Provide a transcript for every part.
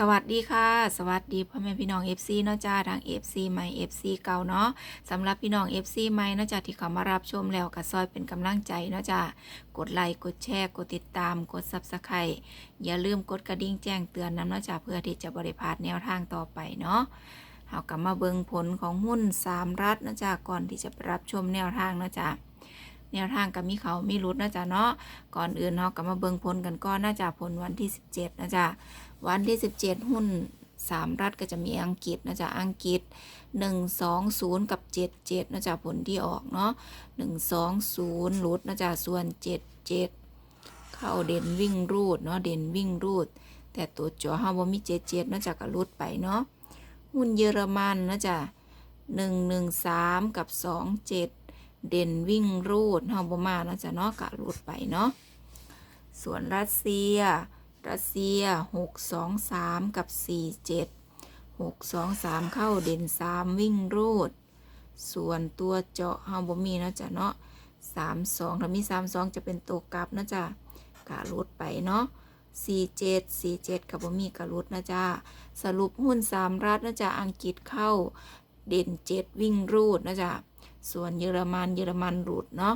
สวัสดีค่ะ สวัสดีพ่อแม่พี่น้อง FC เนาะจ้าทาง FC ใหม่ FC เก่าเนาะสำหรับพี่น้อง FC ใหม่เนาะจ้าที่เขามารับชมแล้วก็ซอยเป็นกำลังใจเนาะจ้ากดไลค์กดแชร์กดติดตามกด Subscribe อย่าลืมกดกระดิ่งแจ้งเตือนนำเนาะจ้าเพื่อที่จะบริพาดแนวทางต่อไปเนาะเอากลับมาเบิงผลของหุ้น 3 รัฐเนาะจ้าก่อนที่จะไปรับชมแนวทางเนาะจ้าแนวทางก็มีเขามีรุดนะจ๊ะเนาะก่อนอื่นเนาะก็มาเบิงผลกันก่อนนะจ๊ะผลวันที่ 17นะจ๊ะ วันที่ 17 หุ้น 3 รัฐก็จะมีอังกฤษนะจ๊ะอังกฤษ 120 กับ 77นะจ๊ะผลที่ออกเนาะ120ลุดนะจ๊ะส่วน 77 เข้าเด่นวิ่งรูดเนาะเด่นวิ่งรูด แต่ตัวจอห้าว่ามี77นะจ๊ะก็รุดไปเนาะหุ้นเยอรมันนะจ๊ะ113กับ27เด่นวิ่งรูดเฮาบ่มานะจ๊ะเนาะกะรูดไปเนาะส่วนรัสเซีย รัสเซีย 623 กับ 47 623 เข้าเด่น 3 วิ่งรูด ส่วนตัวเจาะเฮาบ่มีนะจ๊ะเนาะ32ถ้ามี 32 จะเป็นตัวกลับนะจ๊ะกะรุดไปเนาะ47 47กับบ่มีกะรุดนะจ๊ะสรุปหุ้น 3 รัฐนะจ๊ะอังกฤษเข้าเด่น 7 วิ่งรูดนะจ๊ะส่วนเยอรมันเยอรมันรูดเนาะ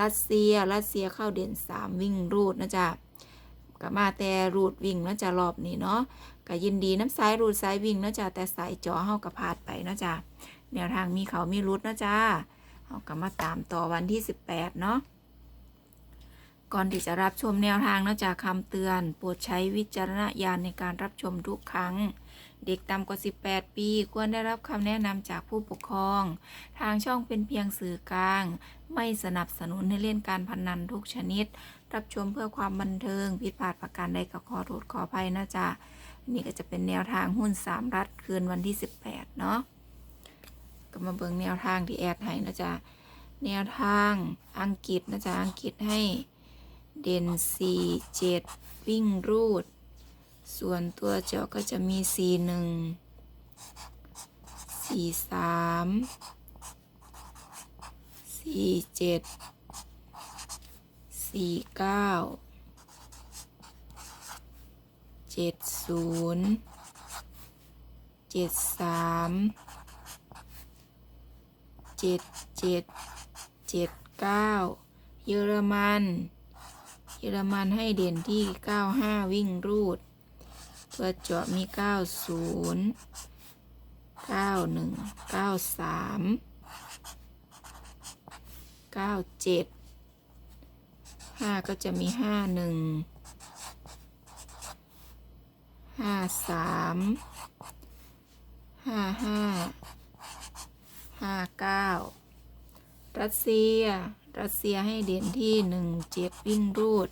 รัสเซียรัสเซียเข้าเด่น 3 วิ่งรูดนะจ๊ะ ก็มาแต่รูดวิ่งเนาะจ้ะรอบนี้เนาะก็ยินดีน้ำสายรูดสายวิ่งเนาะจ้ะแต่สายจอเฮาก็พลาดไปเนาะจ้ะแนวทางมีเขามีรุดเนาะจ้ะเฮาก็มาตามต่อวันที่ 18 เนาะ ก่อนที่จะรับชมแนวทางนาะจ้ะคำเตือน โปรดใช้วิจารณญาณในการรับชมทุกครั้ง เด็กต่ำกว่า 18 ปี ควรได้รับคำแนะนำจากผู้ปกครอง ทางช่องเป็นเพียงสื่อกลาง ไม่สนับสนุนให้เล่นการพนันทุกชนิด รับชมเพื่อความบันเทิง ผิดพลาดประการใดก็ขอโทษขออภัยนะจ๊ะนี่ก็จะเป็นแนวทางหุ้น 3 รัฐคืนวันที่ 18 เนาะก็มาเบิ่งแนวทางที่แอดให้นะจ๊ะแนวทางอังกฤษนะจ๊ะอังกฤษให้ เด่น 4 7 วิ่งรูด ส่วนตัวเจาะก็จะมี 4 1 4 3 4 7สี่เก้าเจ็ดศูนย์เจ็ดสามเจ็ดเจ็ดเจ็ดเก้าเยอรมัน เยอรมันให้เด่นที่เก้าห้าวิ่งรูดเพื่อเจาะมีเก้าศูนย์เก้าหนึ่งเก้าสามเก้าเจ็ดห้าก็จะมีห้าหนึ่งห้าสามห้าห้าห้าเก้ารัสเซีย รัสเซียให้เด่นที่หนึ่งเจ็ดวิ่งรูด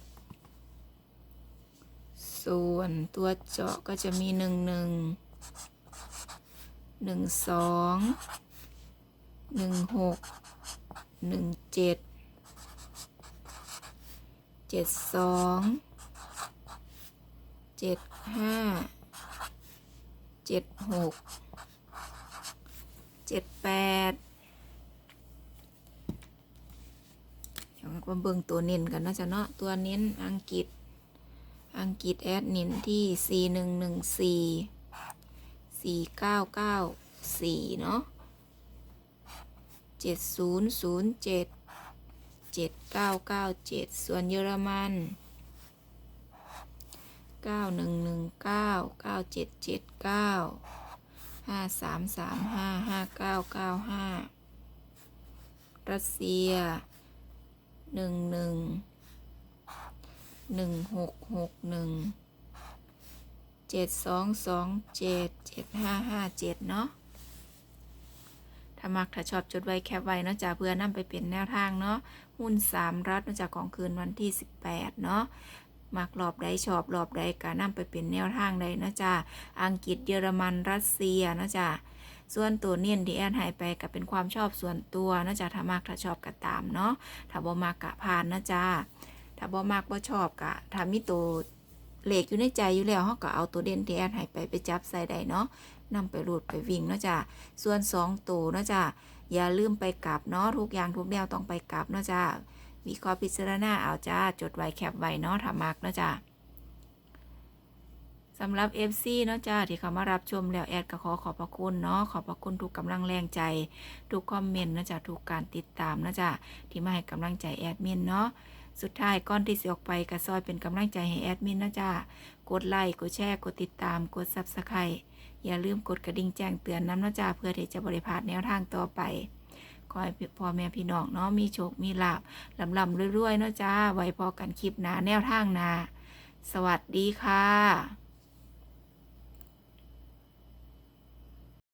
ส่วนตัวเจาะก็จะมีหนึ่งหนึ่งหนึ่งสองหนึ่งหกหนึ่งเจ็ดเจ็ดสองเจ็ดห้าเจ็ดหกเจ็ดแปดเดี๋ยว มาเบิ่งตัวเน้นกันนะจ๊ะเนาะตัวเน้นอังกฤษ อังกฤษแอดเน้นที่สี่หนึ่งหนึ่งสี่สี่เก้าเก้าสี่เนาะเจ็ดศูนย์ศูนย์เจ็ดเจ็ดเก้าเก้าเจ็ดส่วนเยอรมันเก้าหนึ่งหนึ่งเก้าเก้าเจ็ดเจ็ดเก้าห้าสามสามห้าห้าเก้าเก้าห้ารัสเซีย หนึ่งหนึ่งหนึ่งหกหกหนึ่งเจ็ดสองสองเจ็ดเจ็ดห้าห้าเจ็ดเนาะถ้ามักถ้าชอบจดไว้แคปไว้เนาะจ้ะเพื่อนำไปเป็นแนวทางเนาะหุ้น3รัฐเนาะจ้ะของคืนวันที่18เนาะมักรอบใดชอบรอบใดก็นำไปเป็นแนวทางใดเนาะจ้ะอังกฤษเยอรมันรัสเซียเนาะจ้ะ ส่วนตัวเนียนที่แอนหายไปก็เป็นความชอบส่วนตัวเนาะจ้ะถ้ามักถ้าชอบก็ตามเนาะถ้าบ่มักก็ผ่านนะจ้ะถ้าบ่มักบ่ชอบก็ถ้ามีตัวเหลขอยู่ในใจอยู่แล้วเฮาก็เอาตัวเด่นที่แอนหายไปไปจับใส่ได้เนาะนำไปรูดไปวิ่งเนาะจ้ะส่วนสองตัวเนาะจ้ะอย่าลืมไปกลับเนาะทุกอย่างทุกแนวต้องไปกลับเนาะจ้ะวิเคราะห์พิจารณาเอาจ้าจดไว้แคปไว้เนาะถ้ามักเนาะจ้ะ สำหรับ FC เนาะจ้าที่เขามารับชมแล้วแอดก็ขอขอบพระคุณเนาะขอบพระคุณทุกกำลังแรงใจ ทุกคอมเมนต์เนาะจ้าทุกการติดตามเนาะจ้าที่มาให้กำลังใจแอดมินเนาะสุดท้ายก่อนที่สิออกไปก็ซอยเป็นกำลังใจให้แอดมินนะจ้ากดไลค์กดแชร์กดติดตามกด Subscribe อย่าลืมกดกระดิ่งแจ้งเตือนน้ำนะจ้าเพื่อที่จะบริพาดแนวทางต่อไปขอให้พ่อแม่พี่น้องเนาะมีโชค มีลาบลำลำรวยๆเนาะจ้า ไว้พอกันคลิปหนาแนวทางนา สวัสดีค่ะ